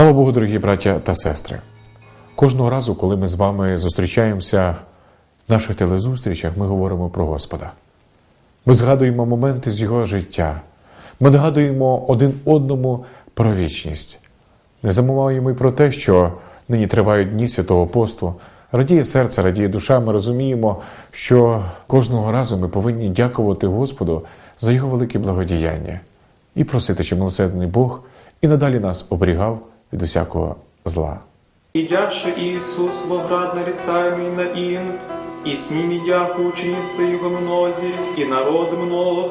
Слава Богу, дорогі браття та сестри! Кожного разу, коли ми з вами зустрічаємося в наших телезустрічах, ми говоримо про Господа. Ми згадуємо моменти з Його життя. Ми нагадуємо один одному про вічність. Не забуваємо й про те, що нині тривають дні святого посту. Радіє серце, радіє душа. Ми розуміємо, що кожного разу ми повинні дякувати Господу за Його велике благодіяння і просити, щоб милосердний Бог і надалі нас оберігав від усякого зла. Идяше Иисус во град нарицаемый на ин, и с ними дяку ученицы его мнози, и народ мног.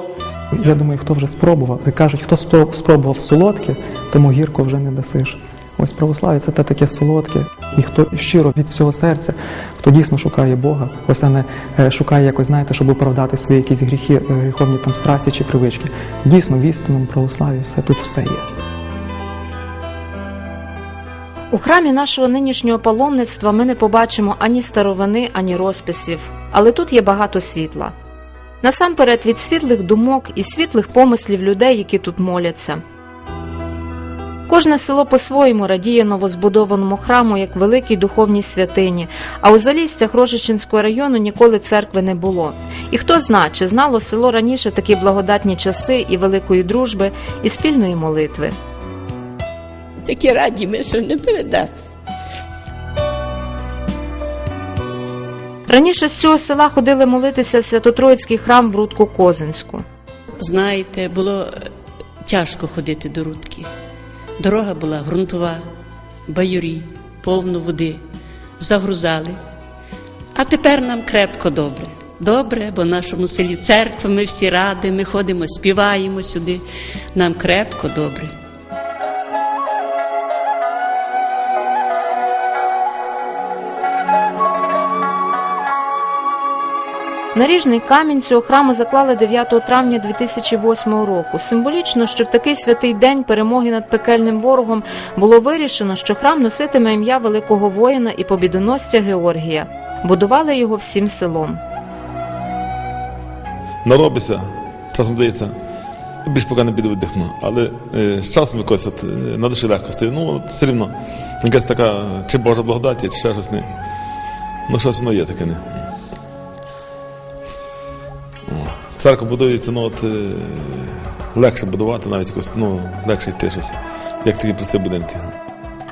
Я думаю, хто вже спробував, і кажуть, хто спро- спробував солодке, тому гірко вже не дасиш. Ось православ'я це те таке солодке, і хто щиро від всього серця, хто дійсно шукає Бога, ось а не е, шукає якось, знаєте, щоб оправдати свої якісь гріхи, е, гріховні там страсті чи привички. Дійсно, в істинному православі все тут все є. У храмі нашого нинішнього паломництва ми не побачимо ані старовини, ані розписів, але тут є багато світла. Насамперед від світлих думок і світлих помислів людей, які тут моляться. Кожне село по-своєму радіє новозбудованому храму як великій духовній святині, а у залістях Рожичинського району ніколи церкви не було. І хто зна, чи знало село раніше такі благодатні часи і великої дружби, і спільної молитви. Такі раді ми, що не передати. Раніше з цього села ходили молитися в Свято-Троїцький храм в Рудку Козинську. Знаєте, було е, тяжко ходити до Рудки. Дорога була ґрунтова, баюрі, повно води, загрузали. А тепер нам крепко добре. Добре, бо в нашому селі церква, ми всі раді, ми ходимо, співаємо сюди. Нам крепко добре. Наріжний камінь цього храму заклали 9 травня 2008 року. Символічно, що в такий святий день перемоги над пекельним ворогом було вирішено, що храм носитиме ім'я великого воїна і побідоносця Георгія. Будували його всім селом. наробиться, часом здається, більш поки не піду віддихну. Але е, з часом якось е, на душі легко стає. Ну, все рівно, якась така, чи Божа благодаті, чи ще щось не. Ну, щось воно є таке не. Церква будується, ну от е, легше будувати, навіть якось, ну, легше йти щось, як такі прості будинки.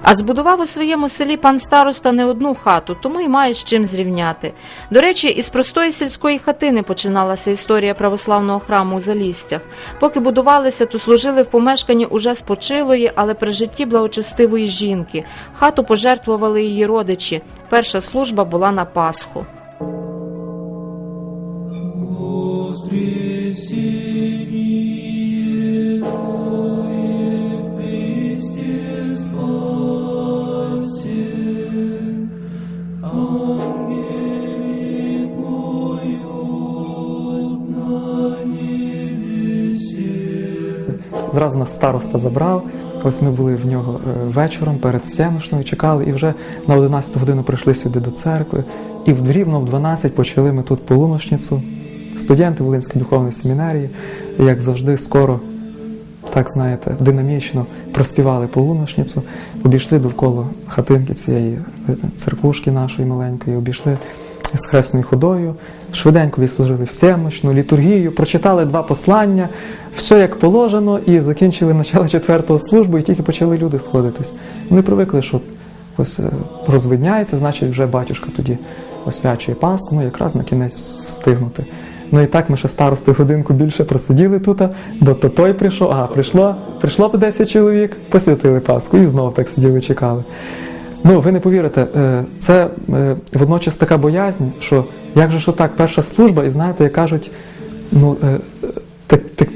А збудував у своєму селі пан староста не одну хату, тому й має з чим зрівняти. До речі, із простої сільської хатини починалася історія православного храму у Залістях. Поки будувалися, то служили в помешканні уже спочилої, але при житті благочестивої жінки. Хату пожертвували її родичі. Перша служба була на Пасху. Зразу нас староста забрав. Ось ми були в нього е, вечором перед всеношною, чекали, і вже на 11 годину прийшли сюди до церкви. І в рівно в 12 почали ми тут полуношницю. Студенти Волинської духовної семінарії, як завжди, скоро, так знаєте, динамічно проспівали полуношницю, обійшли довкола хатинки цієї церквушки нашої маленької, обійшли з хресною ходою, швиденько відслужили всеночну літургію, прочитали два послання, все як положено, і закінчили начало четвертого службу, і тільки почали люди сходитись. Вони привикли, що ось е, розвидняється, значить вже батюшка тоді освячує Пасху, ну якраз на кінець встигнути. Ну і так ми ще старостою годинку більше просиділи тут, бо то той прийшов, а прийшло, прийшло по 10 чоловік, посвятили Пасху і знову так сиділи, чекали. Ну, ви не повірите, е, це е, водночас така боязнь, що як же що так, перша служба, і знаєте, як кажуть, ну, е, так, так,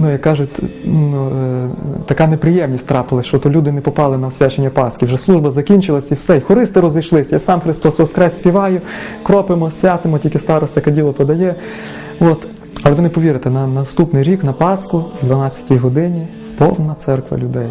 ну, як кажуть, ну, е, така неприємність трапилась, що то люди не попали на освячення Пасхи. Вже служба закінчилась і все, і хористи розійшлися. Я сам Христос Воскрес співаю, кропимо, святимо, тільки староста каділо подає. От. Але ви не повірите, на наступний рік, на Пасху, в 12-й годині, повна церква людей.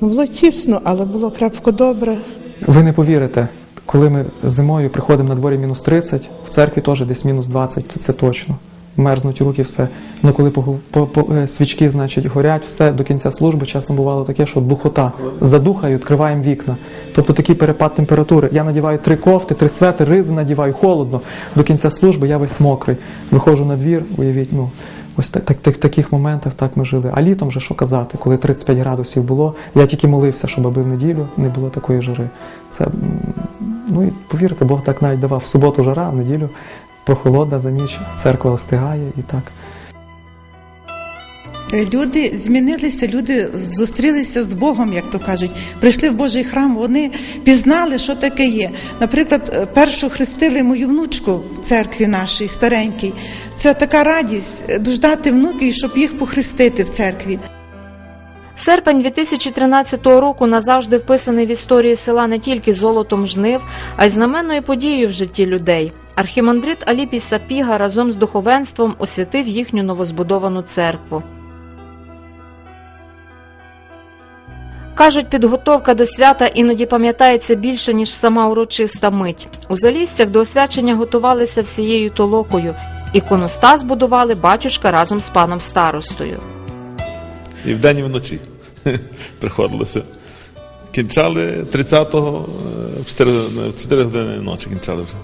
Ну, було тісно, але було крепко добре. Ви не повірите, коли ми зимою приходимо на дворі мінус 30, в церкві теж десь мінус 20, це, точно. Мерзнуть руки, все. Ну коли по, по, по, е, свічки, значить, горять, все до кінця служби часом бувало таке, що духота. Задухаю, відкриваємо вікна. Тобто такий перепад температури. Я надіваю три кофти, три свети, ризи надіваю, холодно. До кінця служби я весь мокрий. Виходжу на двір, уявіть, ну. Ось так, так, так, таких моментах так ми жили. А літом вже що казати, коли 35 градусів було, я тільки молився, щоб аби в неділю не було такої жари. Це, ну і повірте, Бог так навіть давав в суботу жара, в неділю прохолода за ніч, церква остигає і так. Е, Люди змінилися, люди зустрілися з Богом, як то кажуть, прийшли в Божий храм, вони пізнали, що таке є. Наприклад, е, першу хрестили мою внучку в церкві нашій, старенькій. Це така радість е, дождати внуків, щоб їх похрестити в церкві. Серпень 2013 року назавжди вписаний в історії села не тільки золотом жнив, а й знаменною подією в житті людей. Архімандрит Аліпій Сапіга разом з духовенством освятив їхню новозбудовану церкву. Кажуть, підготовка до свята іноді пам'ятається більше, ніж сама урочиста мить. У залістях до освячення готувалися всією толокою. Іконостас будували батюшка разом з паном старостою. І вдень і вночі приходилося. Кінчали 30-го е, в 4, в 4 години ночі кінчали вже.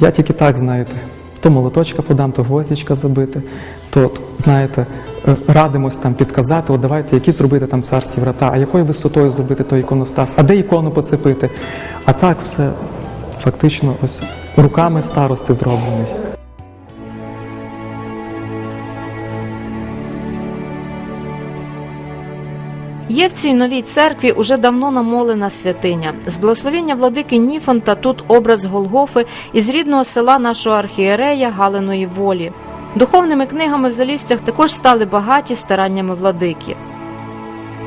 Я тільки так, знаєте, то молоточка подам, то гвоздічка забити, то, знаєте, е, радимось там підказати, от давайте які зробити там царські врата, а якою висотою зробити той іконостас, а де ікону поцепити. А так все фактично ось руками старости зроблено. Є в цій новій церкві уже давно намолена святиня. З благословення владики Ніфонта тут образ Голгофи із рідного села нашого архієрея Галиної волі. Духовними книгами в залістях також стали багаті стараннями владики.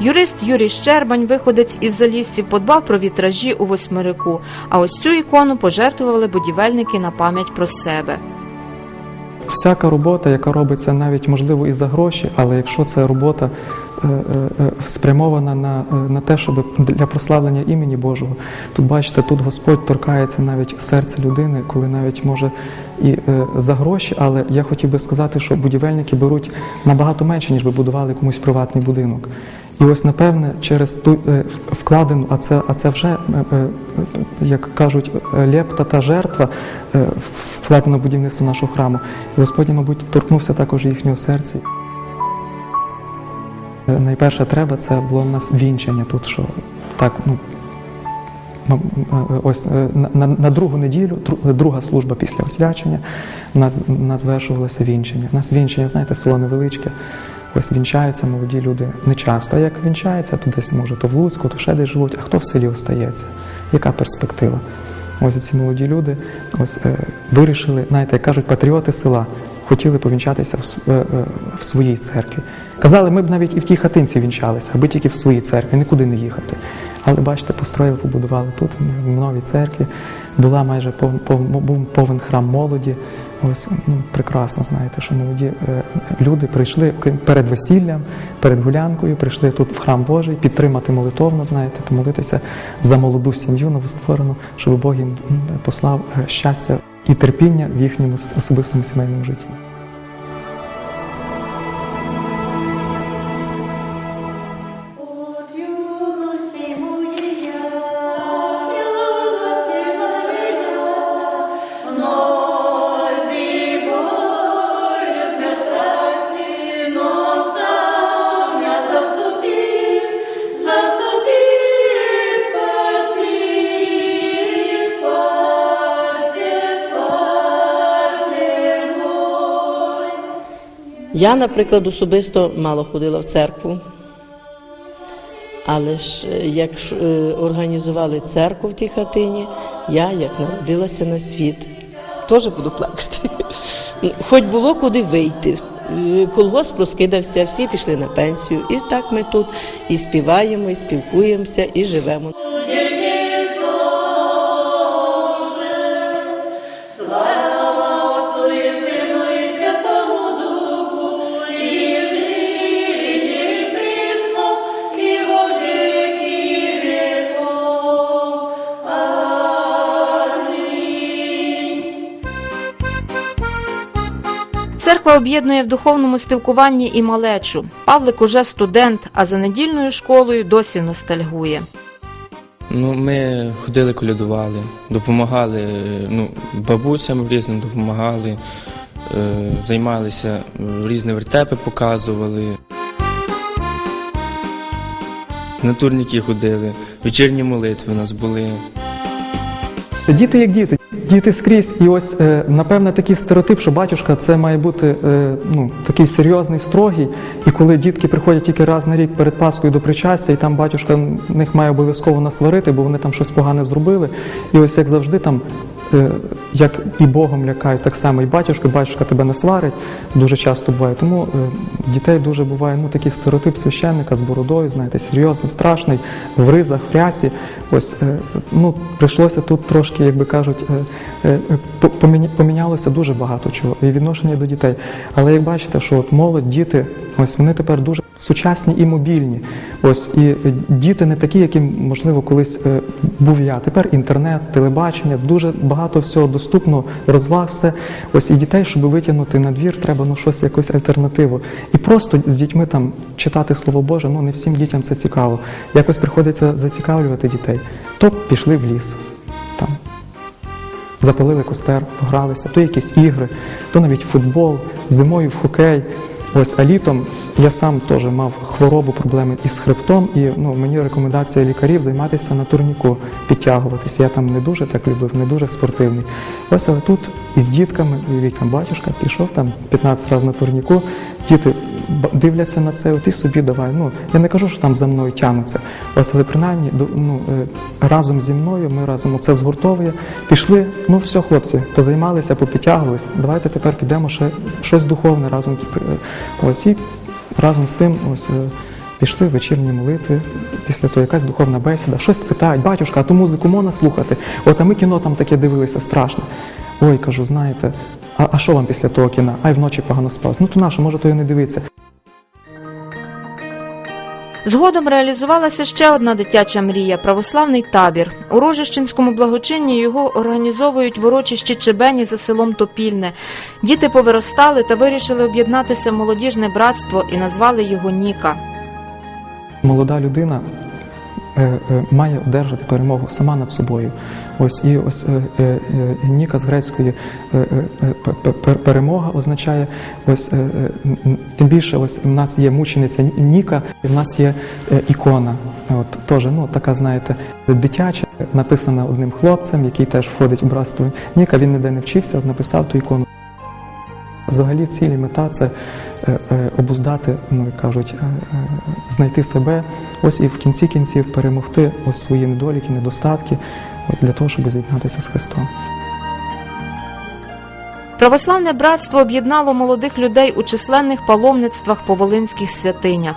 Юрист Юрій Щербань, виходець із залістів, подбав про вітражі у восьмирику, а ось цю ікону пожертвували будівельники на пам'ять про себе. Всяка робота, яка робиться навіть можливо і за гроші, але якщо це робота спрямована на, е, на те, щоб для прославлення імені Божого, тут бачите, тут Господь торкається навіть серця людини, коли навіть може і е, за гроші, але я хотів би сказати, що будівельники беруть набагато менше, ніж би будували комусь приватний будинок. І ось напевне через ту е, вкладену, а це, а це вже, е, е, як кажуть, е, лепта та жертва е, вкладена в будівництво нашого храму. І Господь, мабуть, торкнувся також їхнього серця. Е, Найперше треба це було в нас вінчання тут, що так, ну. м- Ось е, на, на, на другу неділю, друга служба після освячення, у нас, нас звершувалося вінчання. У нас вінчання, знаєте, село невеличке. Ось вінчаються молоді люди не часто. А як вінчаються, то десь може то в Луцьку, то ще десь живуть, а хто в селі остається? Яка перспектива? Ось ці молоді люди ось е, вирішили, знаєте, як кажуть, патріоти села хотіли повінчатися е, е, в своїй церкві. Казали, ми б навіть і в тій хатинці вінчалися, аби тільки в своїй церкві, нікуди не їхати. Але бачите, построїли, побудували тут, в новій церкві. Була майже пов, пов, був повен храм молоді. Ось ну, прекрасно знаєте, що молоді е, люди прийшли перед весіллям, перед гулянкою, прийшли тут в храм Божий підтримати молитовно, знаєте, помолитися за молоду сім'ю новостворену, щоб Бог їм послав щастя і терпіння в їхньому особистому сімейному житті. Я, наприклад, особисто мало ходила в церкву. Але ж е, як е, організували церкву в тій хатині, я, як народилася на світ, теж буду плакати. Хоч було куди вийти. Е, Колгосп розкидався, всі пішли на пенсію. І так ми тут і співаємо, і спілкуємося, і живемо. Церква об'єднує в духовному спілкуванні і малечу. Павлик уже студент, а за недільною школою досі ностальгує. Ну, ми ходили, колядували, допомагали е, ну, бабусям різним допомагали, е, займалися, е, різні вертепи показували. На турніки ходили, вечірні молитви у нас були. Діти як діти, діти скрізь. І ось, е, напевне, такий стереотип, що батюшка це має бути е, ну, такий серйозний, строгий. І коли дітки приходять тільки раз на рік перед Паскою до причастя, і там батюшка них має обов'язково насварити, бо вони там щось погане зробили. І ось як завжди там. Е, Як і Богом лякають, так само і батюшка, батюшка тебе не сварить, дуже часто буває. Тому е, дітей дуже буває ну, такий стереотип священника з бородою, знаєте, серйозний, страшний, в ризах, в рясі. Ось е, ну, прийшлося тут трошки, як би кажуть, по- поміня- помінялося дуже багато чого і відношення до дітей. Але як бачите, що от молодь, діти, ось вони тепер дуже сучасні і мобільні. Ось і діти не такі, яким можливо колись був я. Тепер інтернет, телебачення, дуже багато всього доступно, розваг, все. Ось і дітей, щоб витягнути на двір, треба ну щось якусь альтернативу. І просто з дітьми там читати слово Боже, ну не всім дітям це цікаво. Якось приходиться зацікавлювати дітей. То пішли в ліс там. Запалили костер, погралися, то якісь ігри, то навіть футбол, зимою в хокей. Ось, а літом я сам теж мав хворобу, проблеми із хребтом, і ну, мені рекомендація лікарів займатися на турніку, підтягуватися. Я там не дуже так любив, не дуже спортивний. Ось але тут із дітками, і батюшка пішов там 15 разів на турніку, діти дивляться на це, от і собі давай. Ну, я не кажу, що там за мною тягнуться. Ось, але принаймні ну, е, разом зі мною, ми разом це згуртовує. Пішли, ну все, хлопці, позаймалися, попідтягувалися. Давайте тепер підемо ще щось духовне разом. е, Ось і разом з тим, ось. е, Пішли вечірні молитви, після того якась духовна бесіда, щось спитають, батюшка, а ту музику можна слухати? От а ми кіно там таке дивилися, страшно. Ой, кажу, знаєте, а, а що вам після того кіна? Ай вночі погано спав. Ну то наше, може, то і не дивиться. Згодом реалізувалася ще одна дитяча мрія православний табір. У Рожищенському благочинні його організовують в урочищі Чебені за селом Топільне. Діти повиростали та вирішили об'єднатися в молодіжне братство і назвали його Ніка. молода людина е, е, має одержати перемогу сама над собою. Ось і ось е, е, е, Ніка з грецької пе- пе- перемога означає ось тим більше ось в нас є мучениця Ніка, і в нас є ікона. От теж ну така, знаєте, дитяча, написана одним хлопцем, який теж входить у братство Ніка. Він ніде не вчився, написав ту ікону. Взагалі ціль і мета це обуздати, ну як кажуть, знайти себе, ось і в кінці кінців перемогти ось свої недоліки, недостатки, для того, щоб з'єднатися з Христом. Православне братство об'єднало молодих людей у численних паломництвах по волинських святинях.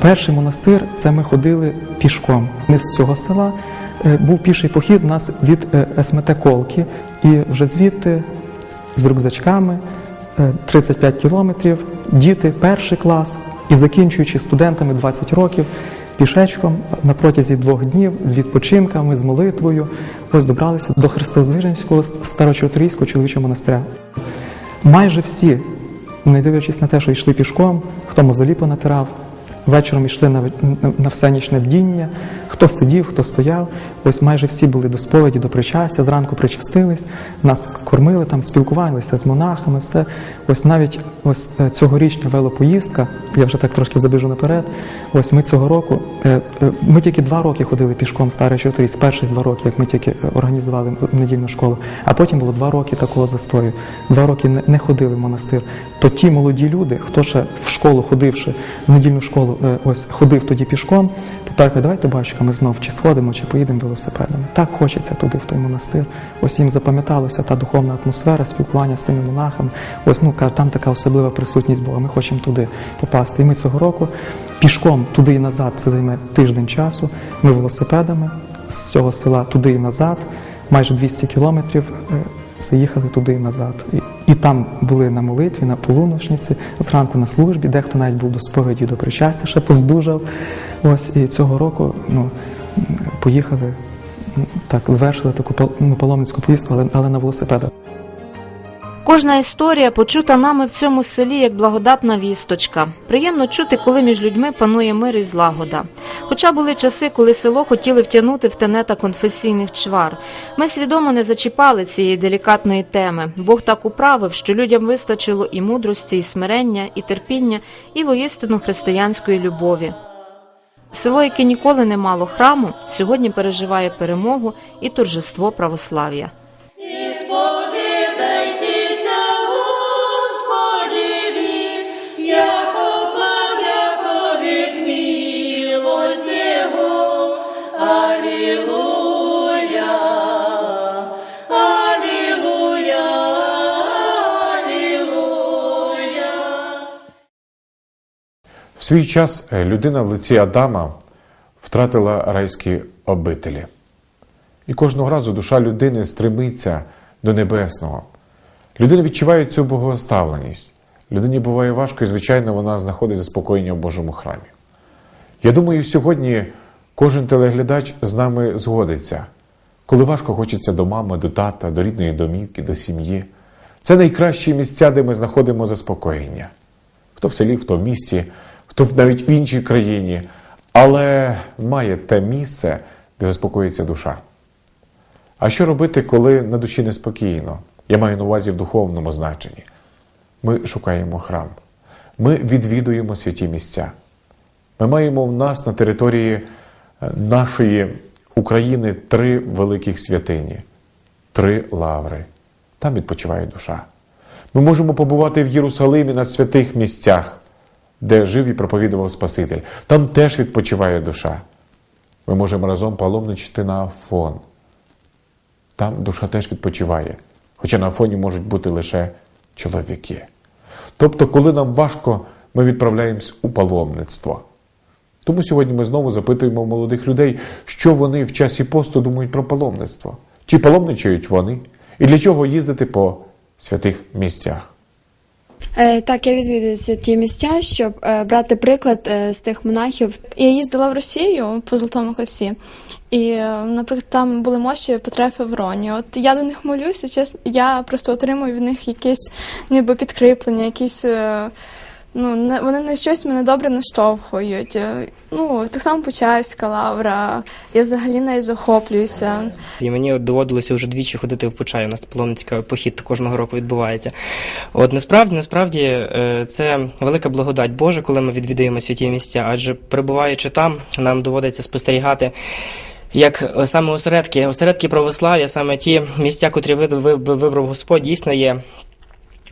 Перший монастир це ми ходили пішком. Не з цього села е, був піший похід у нас від е, СМТ Колки, і вже звідти з рюкзачками е, 35 кілометрів, діти, перший клас і закінчуючи студентами 20 років. Пішечком на протязі двох днів з відпочинками, з молитвою, ось добралися до Христозвиженського старочотирійського чоловічого монастиря. Майже всі, не дивлячись на те, що йшли пішком, хто мозолі понатирав, вечором йшли на, на, всенічне бдіння, хто сидів, хто стояв. Ось майже всі були до сповіді, до причастя, зранку причастились, нас кормили там, спілкувалися з монахами, все. Ось навіть ось е, цьогорічня велопоїздка, я вже так трошки забіжу наперед. Ось ми цього року, е, е, ми тільки два роки ходили пішком старий чотири, з перших два роки, як ми тільки організували недільну школу, а потім було два роки такого застою. Два роки не, ходили в монастир. То ті молоді люди, хто ще в школу ходивши, в недільну школу, ось ходив тоді пішком, тепер кажуть, давайте ми знов чи сходимо, чи поїдемо велосипедами. Так хочеться туди, в той монастир. Ось їм запам'яталося та духовна атмосфера, спілкування з тими монахами. Ось ну там така особлива присутність Бога. Ми хочемо туди попасти. І ми цього року пішком туди і назад. Це займе тиждень часу. Ми велосипедами з цього села туди і назад, майже 200 кілометрів. Заїхали туди і назад. І, і там були на молитві, на полуношниці, зранку на службі, дехто навіть був до сповіді, до причастя, ще поздужав. Ось і цього року ну, поїхали, так, звершили таку ну, паломницьку поїздку, але, але на велосипедах. Кожна історія почута нами в цьому селі як благодатна вісточка. Приємно чути, коли між людьми панує мир і злагода. Хоча були часи, коли село хотіли втягнути в тенета конфесійних чвар. Ми свідомо не зачіпали цієї делікатної теми. Бог так управив, що людям вистачило і мудрості, і смирення, і терпіння, і воістину християнської любові. Село, яке ніколи не мало храму, сьогодні переживає перемогу і торжество православ'я. Свій час е, людина в лиці Адама втратила райські обителі. І кожного разу душа людини стремиться до небесного. Людина відчуває цю богоставленість. Людині буває важко, і, звичайно, вона знаходить заспокоєння в Божому храмі. Я думаю, сьогодні кожен телеглядач з нами згодиться. Коли важко хочеться до мами, до тата, до рідної домівки, до сім'ї. Це найкращі місця, де ми знаходимо заспокоєння. Хто в селі, хто в місті, хто навіть в іншій країні, але має те місце, де заспокоїться душа. А що робити, коли на душі неспокійно? Я маю на увазі в духовному значенні. Ми шукаємо храм, ми відвідуємо святі місця. Ми маємо в нас на території е, нашої України три великих святині, три лаври. Там відпочиває душа. Ми можемо побувати в Єрусалимі на святих місцях, де жив і проповідував Спаситель. Там теж відпочиває душа. Ми можемо разом паломничати на Афон. Там душа теж відпочиває, хоча на Афоні можуть бути лише чоловіки. Тобто, коли нам важко, ми відправляємось у паломництво. Тому сьогодні ми знову запитуємо молодих людей, що вони в часі посту думають про паломництво. Чи паломничають вони? І для чого їздити по святих місцях? Е, Так, я відвідую ті місця, щоб е, брати приклад е, з тих монахів. Я їздила в Росію по Золотому кольці, і, наприклад, там були мощі Петра Февроні. От я до них молюся, чесно, я просто отримую від них якесь ніби підкріплення, якісь. Ну, не- вони на щось мене добре наштовхують. Е, Ну, так само Почаївська лавра, я взагалі нею захоплююся. І мені доводилося вже двічі ходити в Почай. У нас паломницький похід кожного року відбувається. От насправді, насправді, е, це велика благодать Божа, коли ми відвідуємо святі місця, адже перебуваючи там, нам доводиться спостерігати. Як саме осередки, осередки православ'я, саме ті місця, котрі ви- ви- ви- вибрав Господь, дійсно є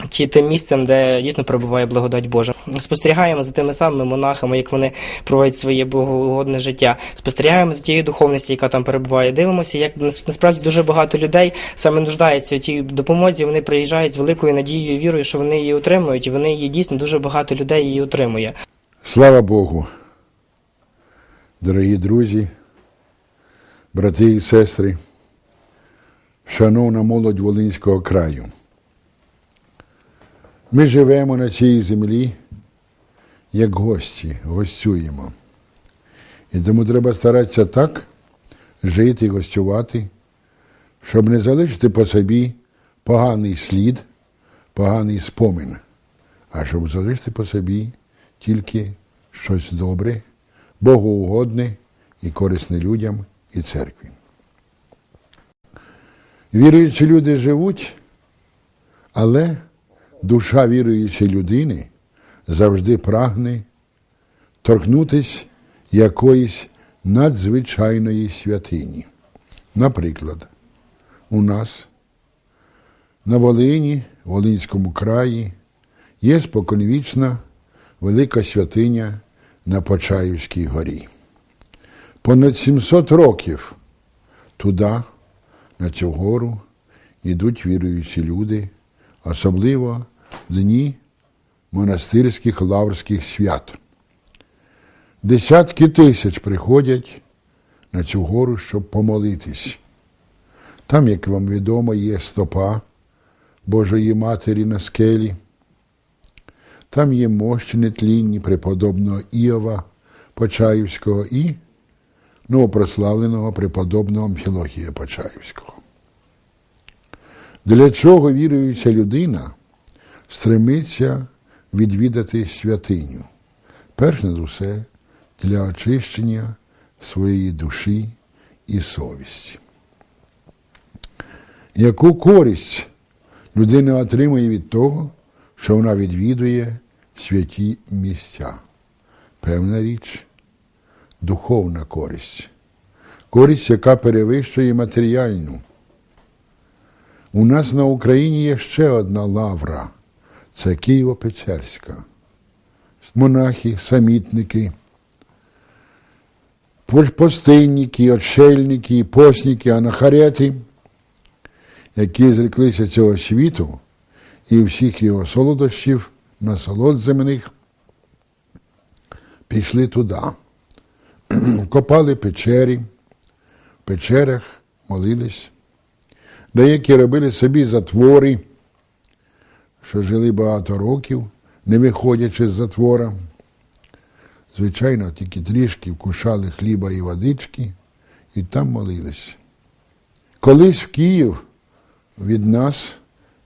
ті тим місцем, де дійсно перебуває благодать Божа. Спостерігаємо за тими самими монахами, як вони проводять своє богоугодне життя. Спостерігаємо за тією духовністю, яка там перебуває. Дивимося, як насправді дуже багато людей саме нуждаються у тій допомозі. Вони приїжджають з великою надією і вірою, що вони її отримують, і вони її дійсно дуже багато людей її отримує. Слава Богу, дорогі друзі, брати і сестри, шановна молодь Волинського краю. Ми живемо на цій землі як гості, гостюємо. І тому треба старатися так жити гостювати, щоб не залишити по собі поганий слід, поганий спомин, а щоб залишити по собі тільки щось добре, богоугодне і корисне людям і церкві. Віруючі люди живуть, але душа віруючої людини завжди прагне торкнутися якоїсь надзвичайної святині. Наприклад, у нас на Волині, Волинському краї, є споконвічна велика святиня на Почаївській горі. Понад 700 років туди, на цю гору, йдуть віруючі люди, особливо в дні монастирських лаврських свят. Десятки тисяч приходять на цю гору, щоб помолитись. Там, як вам відомо, є стопа Божої Матері на скелі. Там є мощі нетлінні преподобного Іова Почаївського і новопрославленого преподобного Амфілохія Почаївського. Для чого віруюча людина стремиться відвідати святиню? Перш за все, для очищення своєї душі і совісті. Яку користь людина отримує від того, що вона відвідує святі місця? Певна річ, духовна користь, користь, яка перевищує матеріальну. У нас на Україні є ще одна лавра це Києво-Печерська. Монахи, самітники, постинники, отшельники, постники, анахарети, які зреклися цього світу і всіх його солодощів, насолод земних, пішли туди, копали печері, в печерах молились. Деякі робили собі затвори, що жили багато років, не виходячи з затвора. Звичайно, тільки трішки вкушали хліба і водички і там молились. Колись в Київ від нас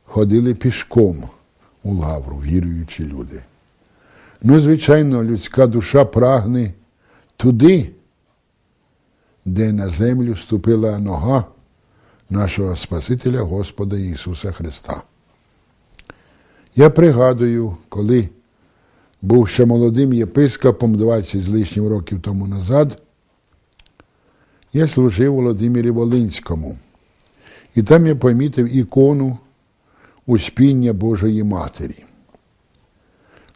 ходили пішком у лавру, віруючі люди. Ну, звичайно, людська душа прагне туди, де на землю ступила нога нашого Спасителя Господа Ісуса Христа. Я пригадую, коли був ще молодим єпископом 20 з лишнім років тому назад, я служив Володимирі Волинському. І там я помітив ікону Успіння Божої Матері.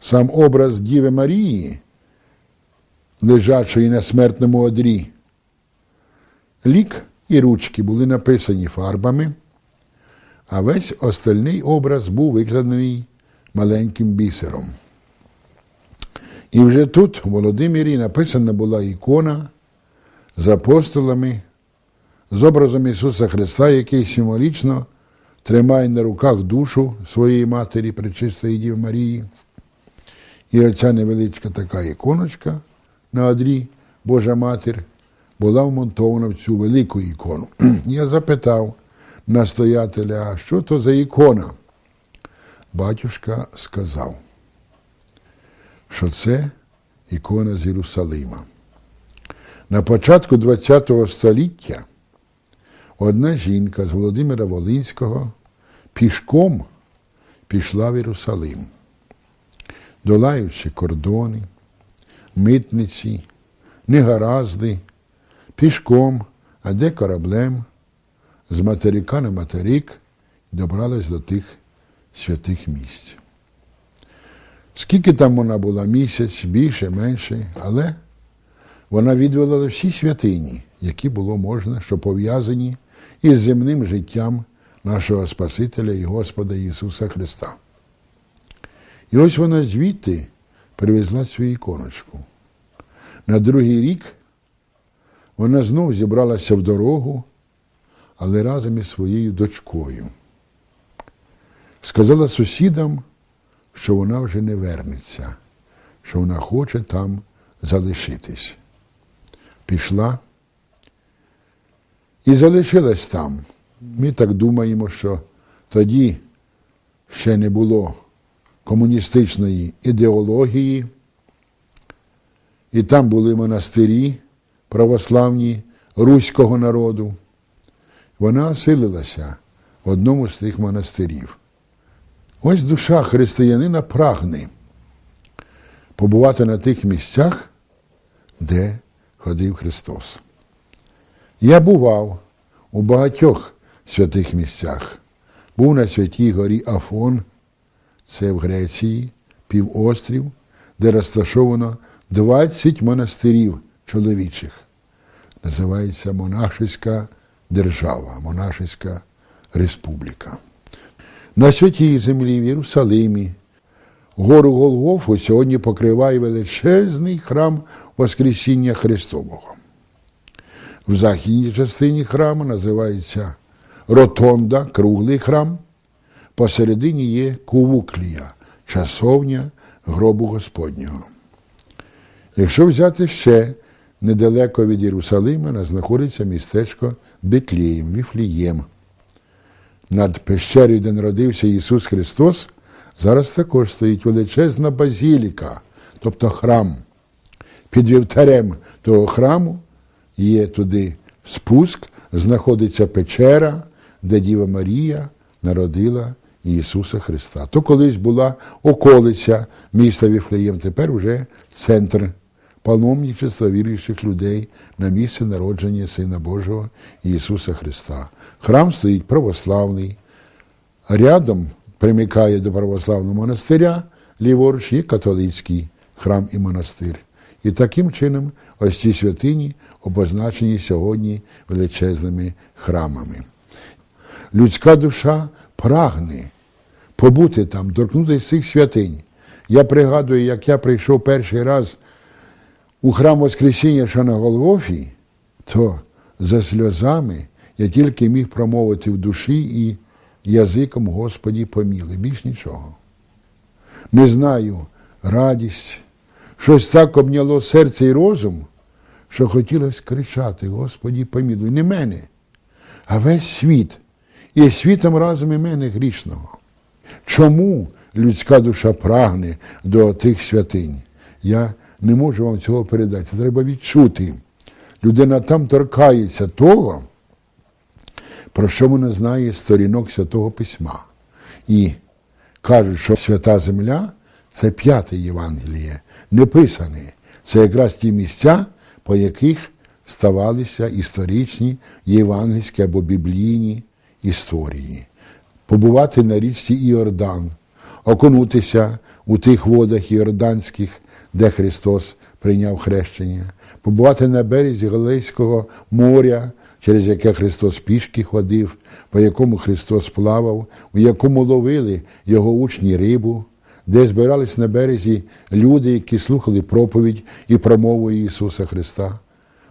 Сам образ Діви Марії, лежачої на смертному одрі, лік і ручки були написані фарбами, а весь остальний образ був викладений маленьким бісером. І вже тут, у Володимирі, написана була ікона з апостолами, з образом Ісуса Христа, який символічно тримає на руках душу своєї матері, Пречистої Діви Марії. І оця невеличка така іконочка на одрі Божа Матір була вмонтована в цю велику ікону. Я запитав настоятеля, а що то за ікона? Батюшка сказав, що це ікона з Єрусалима. На початку ХХ століття одна жінка з Володимира Волинського пішком пішла в Єрусалим, долаючи кордони, митниці, негаразди, пішком, а де кораблем, з материка на материк добралась до тих святих місць. Скільки там вона була місяць, більше, менше, але вона відвела всі святині, які було можна, що пов'язані із земним життям нашого Спасителя і Господа Ісуса Христа. І ось вона звідти привезла свою іконочку. На другий рік вона знов зібралася в дорогу, але разом із своєю дочкою. Сказала сусідам, що вона вже не вернеться, що вона хоче там залишитись. Пішла і залишилась там. Ми так думаємо, що тоді ще не було комуністичної ідеології, і там були монастирі православні руського народу. Вона оселилася в одному з тих монастирів. Ось душа християнина прагне побувати на тих місцях, де ходив Христос. Я бував у багатьох святих місцях. Був на святій горі Афон, це в Греції, півострів, де розташовано 20 монастирів чоловічих. Називається Монашеська держава, Монашеська республіка. На святій землі в Єрусалимі гору Голгофу сьогодні покриває величезний храм Воскресіння Христового. В західній частині храму називається Ротонда, круглий храм. Посередині є кувуклія, часовня гробу Господнього. Якщо взяти ще недалеко від Єрусалима, знаходиться містечко Бетлієм, Віфлієм. над пещерою, де народився Ісус Христос, зараз також стоїть величезна базіліка, тобто храм. Під вівтарем того храму є туди спуск, знаходиться печера, де Діва Марія народила Ісуса Христа. То колись була околиця міста Віфлеєм, тепер вже центр паломничества віруючих людей на місце народження Сина Божого Ісуса Христа. Храм стоїть православний, рядом примикає до православного монастиря, ліворуч є католицький храм і монастир. І таким чином ось ці святині обозначені сьогодні величезними храмами. Людська душа прагне побути там, торкнутися цих святинь. Я пригадую, як я прийшов перший раз у храм Воскресіння, що на Голгофі, то за сльозами я тільки міг промовити в душі і язиком Господі поміли. Більш нічого. Не знаю, радість, щось так обняло серце і розум, що хотілося кричати: Господі, помілуй, не мене, а весь світ. І світом разом і мене грішного. Чому людська душа прагне до тих святинь? Я не можу вам цього передати. Це треба відчути. Людина там торкається того, про що вона знає сторінок Святого Письма. І кажуть, що свята земля це п'яте Євангеліє, не писане. Це якраз ті місця, по яких ставалися історичні євангельські або біблійні історії. Побувати на річці Іордан, окунутися у тих водах іорданських, де Христос прийняв хрещення, побувати на березі Галилейського моря, через яке Христос пішки ходив, по якому Христос плавав, у якому ловили його учні рибу, де збирались на березі люди, які слухали проповідь і промову Ісуса Христа.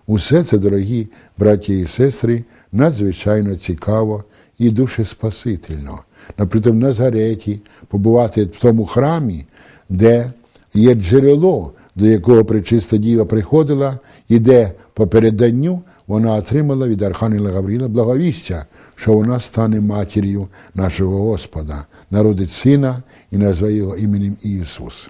Усе це, дорогі браті і сестри, надзвичайно цікаво і душеспасительно. Наприклад, в Назареті побувати в тому храмі, де є джерело, до якого пречиста діва приходила, і де по переданню вона отримала від Архангела Гавріла благовістя, що вона стане матір'ю нашого Господа, народить сина і назве його іменем Ісус.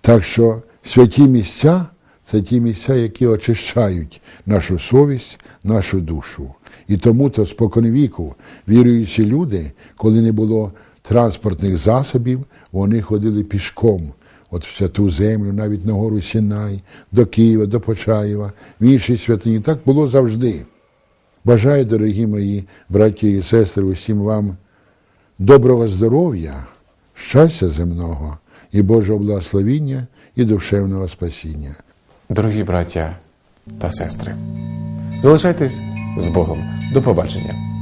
Так що святі місця це ті місця, які очищають нашу совість, нашу душу. І тому то споконвіку віруючі люди, коли не було транспортних засобів, вони ходили пішком. От в святу землю, навіть на гору Сінай, до Києва, до Почаєва, в інші святині. Так було завжди. Бажаю, дорогі мої браті і сестри, усім вам доброго здоров'я, щастя земного і Божого благословіння і душевного спасіння. Дорогі браття та сестри, залишайтесь з Богом. До побачення.